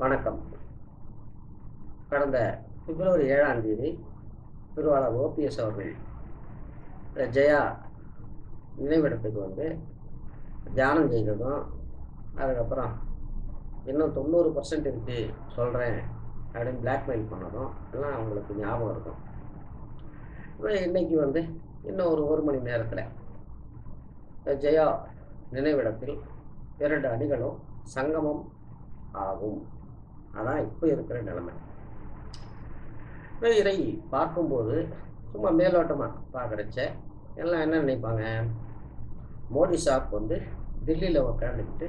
வணக்கம். கடந்த பிப்ரவரி ஏழாம் தேதி திருவாளர் ஓபிஎஸ் அவர்கள் ஜெயா நினைவிடத்துக்கு வந்து தியானம் செய்ததும் அதுக்கப்புறம் இன்னும் தொண்ணூறு பர்சன்ட் இருக்கு சொல்கிறேன் அப்படின்னு பிளாக்மெயில் பண்ணதும் எல்லாம் அவங்களுக்கு ஞாபகம் இருக்கும். இப்போ இன்னைக்கு வந்து இன்னும் ஒரு ஒரு மணி நேரத்தில் ஜெயா நினைவிடத்தில் இரண்டு அணிகளும் சங்கமம் ஆகும். அதான் இப்போ இருக்கிற நிலைமை. இதை பார்க்கும்போது சும்மா மேலோட்டமாக பார்க்குறச்ச எல்லாம் என்ன நினைப்பாங்க? மோடி சாப் வந்து டெல்லியில் உட்காந்துக்கிட்டு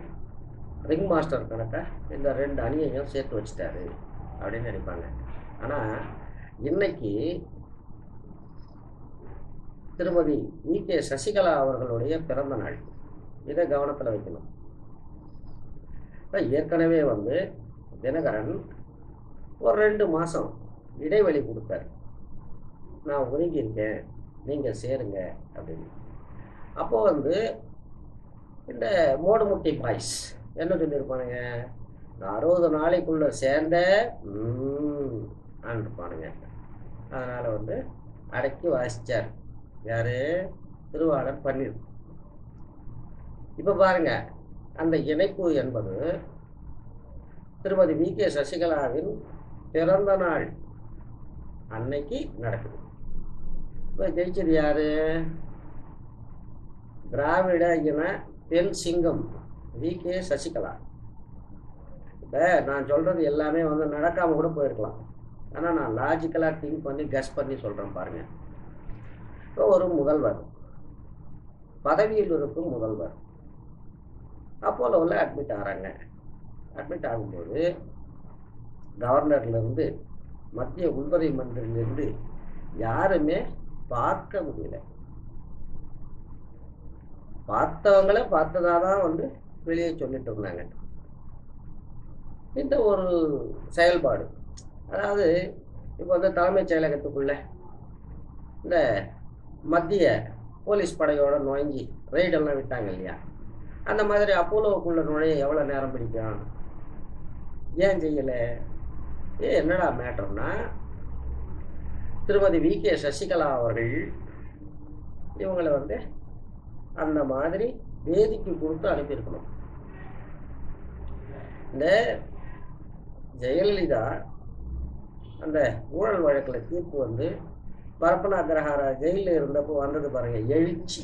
ரிங் மாஸ்டர் கணக்காக இந்த ரெண்டு அணியையும் சேர்த்து வச்சுட்டாரு அப்படின்னு நினைப்பாங்க. ஆனால் இன்னைக்கு திருமதி வி. கே. சசிகலா அவர்களுடைய பிறந்த நாள். இதை கவனத்தில் வைக்கணும். ஏற்கனவே வந்து தினகரன் ஒரு ரெண்டு மாதம் இடைவெளி கொடுத்தார். நான் ஒதுங்கியிருக்கேன் நீங்கள் சேருங்க அப்படின்னு. அப்போ வந்து இந்த மோடுமுட்டி பாய்ஸ் என்ன சொல்லியிருப்பானுங்க? நான் அறுபது நாளைக்குள்ள சேர்ந்த இருப்பானுங்க அதனால் வந்து அடக்கி வாசிச்சார். யார்? திருவாளர் பன்னீர். இப்போ பாருங்க அந்த இணைப்பு என்பது திருமதி வி. கே. சசிகலாவின் பிறந்த நாள் அன்னைக்கு நடக்குது. இப்போ ஜெயிச்சது யாரு? திராவிட இன பெண் சிங்கம் வி. கே. சசிகலா. இப்போ நான் சொல்கிறது எல்லாமே வந்து நடக்காமல் கூட போயிருக்கலாம். ஆனால் நான் லாஜிக்கலாக திங்க் பண்ணி கஸ் பண்ணி சொல்கிறேன் பாருங்கள் இப்போ ஒரு முதல்வர். பதவியில் இருக்கும் முதல்வர். அப்போலோவில் அட்மிட் ஆகிறாங்க அட்மிட் ஆகும்போது கவர்னர்லேருந்து மத்திய உள்துறை மந்திரிலேருந்து யாருமே பார்க்க முடியல. பார்த்தவங்கள பார்த்ததாதான் வந்து வெளியே சொல்லிட்டு இருந்தாங்க. இந்த ஒரு செயல்பாடு. அதாவது இப்போ வந்து தலைமைச் செயலகத்துக்குள்ள இந்த மத்திய போலீஸ் படையோட நுழைஞ்சி ரெய்டெல்லாம் விட்டாங்க இல்லையா? அந்த மாதிரி அப்போலோவுக்குள்ள நுழைய எவ்வளோ நேரம் பிடிக்கும்? ஏன் செய்யலை? ஏ என்னடா மேட்டர்னா? திருமதி வி. கே. சசிகலா அவர்கள் இவங்களை வந்து அந்த மாதிரி வேதிக்கு கொடுத்து அனுப்பியிருக்கணும். இந்த ஜெயலலிதா அந்த ஊழல் வழக்கில் தீர்ப்பு வந்து பரப்பன அக்ரஹார ஜெயிலில் இருந்தப்போ வந்தது பாருங்க எழுச்சி.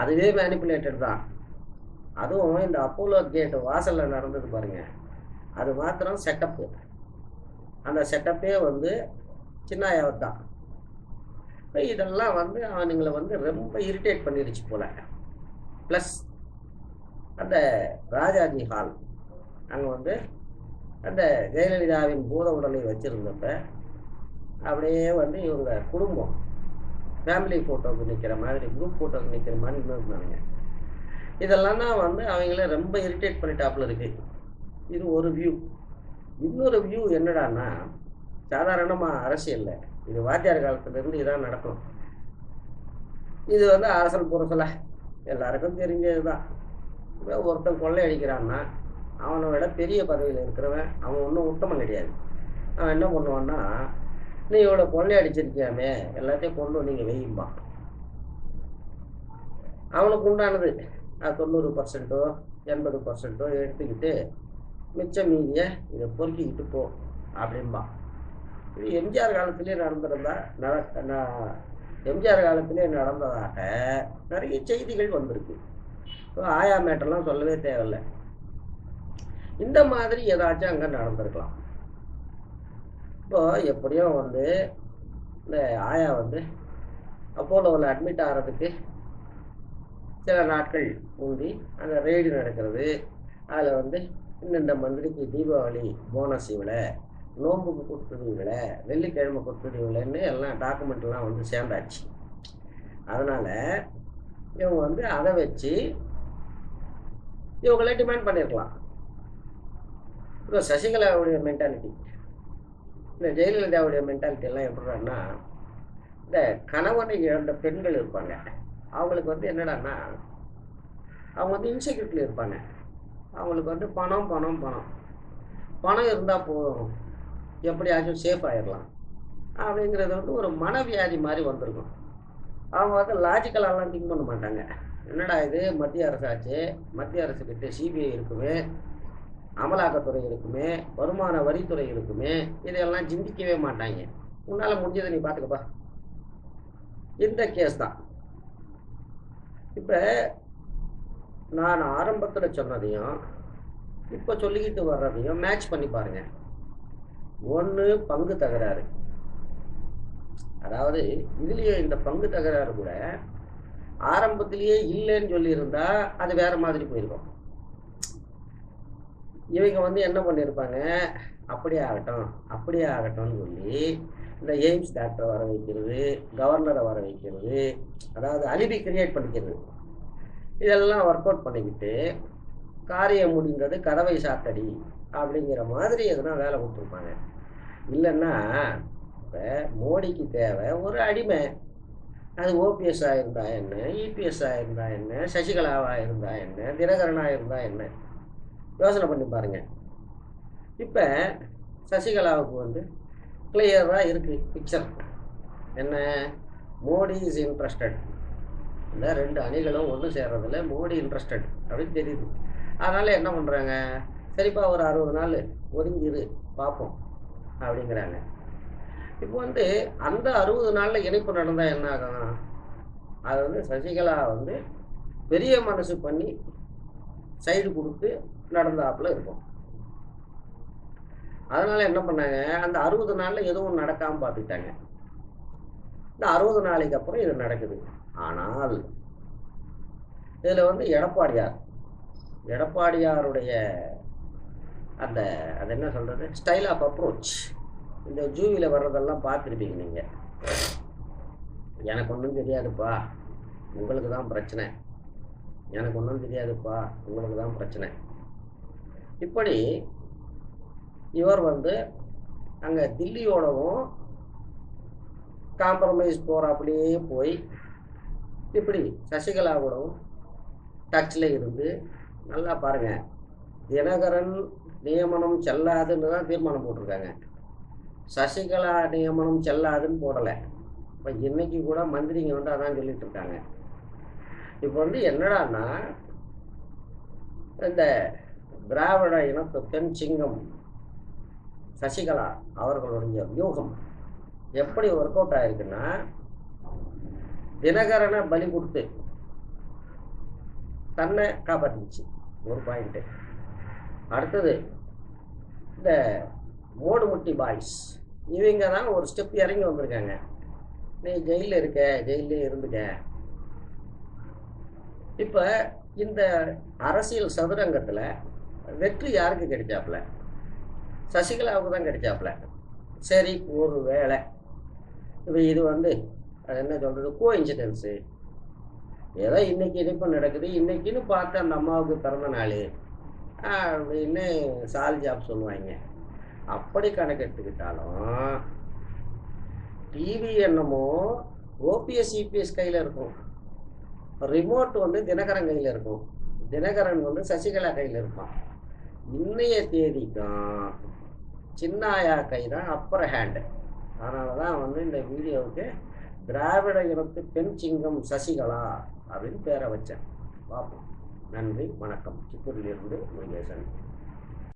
அதுவே மேனிப்புலேட்டட் தான். அதுவும் இந்த அப்போலோ கேட் வாசலில் நடந்தது பாருங்கள் அது மாத்திரம் செட்டப்பு அந்த செட்டப்பே வந்து சின்னாயாவது தான். இப்போ இதெல்லாம் வந்து அவனுங்களை வந்து ரொம்ப இரிட்டேட் பண்ணிடுச்சு போல. ப்ளஸ் அந்த ராஜாஜி ஹால் அங்கே வந்து அந்த ஜெயலலிதாவின் பூத உடலை வச்சுருந்தப்ப அப்படியே வந்து இவங்க குடும்பம் ஃபேமிலி ஃபோட்டோவுக்கு நிற்கிற மாதிரி குரூப் ஃபோட்டோவுக்கு நிற்கிற மாதிரி இருந்தானுங்க இதெல்லாம் தான் வந்து அவங்கள ரொம்ப இரிட்டேட் பண்ணிட்டாப்புல இருக்குது இது ஒரு வியூ இன்னொரு வியூ என்னடான்னா சாதாரணமாக அரசியலில். இது வாத்தியார் காலத்துலேருந்து இதான் நடக்கும். இது வந்து அரசல் புரசல எல்லாருக்கும் தெரிஞ்சது தான் ஒருத்தன் கொள்ளை அடிக்கிறான்னா அவனை விட பெரிய பதவியில் இருக்கிறவன் அவன் ஒன்றும் உத்தமம் கிடையாது. அவன் என்ன பண்ணுவான்னா நீ இவ்வளோ கொள்ளை அடிச்சிருக்கியாமே எல்லாத்தையும் கொண்டு நீங்கள் வெய்யும்பான் அவனுக்கு உண்டானது தொண்ணூறு பர்சன்ட்டோ எண்பது பர்சன்ட்டோ எடுத்துக்கிட்டு மிச்சம் மீதியை இதை பொறுக்கிக்கிட்டு போ அப்படின்பா இது எம்ஜிஆர் காலத்திலே நடந்திருந்தா நட எம்ஜிஆர் காலத்திலே நடந்ததாக நிறைய செய்திகள் வந்திருக்கு. ஆயா மேட்டெல்லாம் சொல்லவே தேவையில்லை. இந்த மாதிரி ஏதாச்சும் அங்கே நடந்திருக்கலாம். இப்போ எப்படியும் வந்து இந்த ஆயா வந்து அப்போலோவில் அட்மிட் ஆகிறதுக்கு சில நாட்கள் முந்தி அந்த ரெய்டு நடக்கிறது. அதில் வந்து இந்தந்த மந்திரிக்கு தீபாவளி போனஸ் இவ்வளோ நோம்புக்கு கொடுத்தது வெள்ளிக்கிழமை கொடுத்தது எல்லாம் டாக்குமெண்ட்லாம் வந்து சேர்ந்தாச்சு. அதனால் இவங்க வந்து அதை வச்சு இவங்களே டிமாண்ட் பண்ணியிருக்கலாம் இப்போ சசிகலாவுடைய மென்டாலிட்டி இந்த ஜெயலலிதாவுடைய மென்டாலிட்டிலாம் எப்படின்னா இந்த கணவனை இழந்த பெண்கள் இருப்பாங்க. அவங்களுக்கு வந்து என்னடான்னா அவங்க வந்து இன்செக்யூரிட்டியில் இருப்பாங்க. அவங்களுக்கு வந்து பணம் பணம் பணம். பணம் இருந்தால் போதும். எப்படியாச்சும் சேஃப் ஆயிடலாம். அப்படிங்கிறது வந்து ஒரு மனவியாதி மாதிரி வந்திருக்கும். அவங்க வந்து லாஜிக்கலாலாம் திங்க் பண்ண மாட்டாங்க. என்னடா இது? மத்திய அரசாச்சு மத்திய அரசுக்கிட்ட சிபிஐ இருக்குமே. அமலாக்கத்துறை இருக்குமே. வருமான வரித்துறை இருக்குமே. இதையெல்லாம் சிந்திக்கவே மாட்டாங்க. உன்னால் முடிஞ்சதை நீ பார்த்துக்கப்பா இந்த கேஸ் தான். இப்போ நான் ஆரம்பத்தில் சொன்னதையும் இப்போ சொல்லிக்கிட்டு வர்றதையும் மேட்ச் பண்ணி பாருங்க. ஒன்று பங்கு தகராறு. அதாவது இதுலேயே இந்த பங்கு தகராறு கூட ஆரம்பத்திலேயே இல்லைன்னு சொல்லியிருந்தா அது வேற மாதிரி போயிருக்கும். இவங்க வந்து என்ன பண்ணியிருப்பாங்க அப்படியே ஆகட்டும் அப்படியே ஆகட்டும்னு சொல்லி இந்த எய்ம்ஸ் டாக்டரை வர வைக்கிறது கவர்னரை வர வைக்கிறது அதாவது அலிபி கிரியேட் பண்ணிக்கிறது. இதெல்லாம் ஒர்க் அவுட் பண்ணிக்கிட்டு காரியம் முடிந்தது கதவை சாத்தடி அப்படிங்கிற மாதிரி எதுனா வேலை கொடுத்துருப்பாங்க. இல்லைன்னா இப்போ மோடிக்கு தேவை ஒரு அடிமை. அது ஓபிஎஸ்ஸாக இருந்தா என்ன இபிஎஸ்ஸாக இருந்தா என்ன சசிகலாவாக இருந்தா என்ன தினகரனாக இருந்தா என்ன? யோசனை பண்ணி பாருங்க. இப்போ சசிகலாவுக்கு வந்து கிளியராக இருக்குது பிக்சர் என்ன? மோடி இஸ் இன்ட்ரெஸ்டட் இந்த ரெண்டு அணிகளும் ஒன்று சேர்றதில்ல. மோடி இன்ட்ரெஸ்டட் அப்படின்னு தெரியுது. அதனால் என்ன பண்ணுறாங்க சரிப்பா ஒரு அறுபது நாள் ஒதுங்கிரு பார்ப்போம் அப்படிங்கிறாங்க. இப்போ வந்து அந்த அறுபது நாளில் இணைப்பு நடந்தால் என்ன ஆகும்? அது வந்து சசிகலா வந்து பெரிய மனசு பண்ணி சைடு கொடுத்து நடந்தாப்புல இருக்கும். அதனால என்ன பண்ணாங்க? அந்த அறுபது நாளில் எதுவும் நடக்காமல் பார்த்துக்கிட்டாங்க இந்த அறுபது நாளைக்கு அப்புறம் இது நடக்குது. ஆனால் இதில் வந்து எடப்பாடியார். எடப்பாடியாருடைய அந்த அது என்ன சொல்றது? ஸ்டைல் ஆஃப் அப்ரோச் இந்த ஜூவியில் வர்றதெல்லாம் பார்த்துருப்பீங்க நீங்கள் எனக்கு ஒன்றும் தெரியாதுப்பா. உங்களுக்கு தான் பிரச்சனை. எனக்கு ஒன்றும் தெரியாதுப்பா. உங்களுக்கு தான் பிரச்சனை. இப்படி இவர் வந்து அங்கே தில்லியோடவும் காம்ப்ரமைஸ் போகிறாப்புலேயே போய் இப்படி சசிகலா கூடவும் டச்சில் இருந்து நல்லா பாருங்க. தினகரன் நியமனம் செல்லாதுன்னு தான் தீர்மானம் போட்டிருக்காங்க. சசிகலா நியமனம் செல்லாதுன்னு போடலை. இப்போ இன்னைக்கு கூட மந்திரிங்க வந்து அதான் சொல்லிட்டு இருக்காங்க. இப்போ வந்து என்னடான்னா இந்த திராவிட இனத்து பெண் சிங்கம் சசிகலா அவர்களுடைய வியூகம் எப்படி ஒர்க் அவுட் ஆயிருக்குன்னா தினகரனை பலி கொடுத்து தன்னை காப்பாற்றிச்சு ஒரு பாயிண்ட்டு அடுத்தது இந்த மோடுமுட்டி பாய்ஸ் இவங்க தான் ஒரு ஸ்டெப் இறங்கி வந்திருக்காங்க. நீ ஜெயிலில் இருக்க ஜெயிலே இருந்துக்க. இப்போ இந்த அரசியல் சதுரங்கத்தில் வெற்றி யாருக்கு கிடைச்சாப்புல? சசிகலாவுக்கு தான் கிடைச்சாப்புல. சரி ஒரு வேலை இப்போ இது வந்து அது என்ன சொல்கிறது கோ இன்சிடென்ஸு ஏதோ இன்னைக்கு இனிப்பு நடக்குது. இன்னைக்குன்னு பார்த்து அந்த அம்மாவுக்கு பிறந்த நாள். அப்படின்னு சால் ஜாப் சொல்லுவாங்க. அப்படி கணக்கெடுத்துக்கிட்டாலும் டிவி என்னமோ ஓபிஎஸ் இபிஎஸ் கையில் இருக்கும். ரிமோட் வந்து தினகரன் கையில் இருக்கும். தினகரன் வந்து சசிகலா கையில் இருப்பான். இன்றைய தேதிக்கும் சின்னாயா கை தான் அப்பர் ஹேண்டு அதனால தான் வந்து இந்த வீடியோவுக்கு திராவிட இனத்து பெண் சிங்கம் சசிகலா அப்படின்னு பேரை வச்சேன். பார்ப்போம் நன்றி வணக்கம். சித்தூரிலிருந்து முருகேசன்.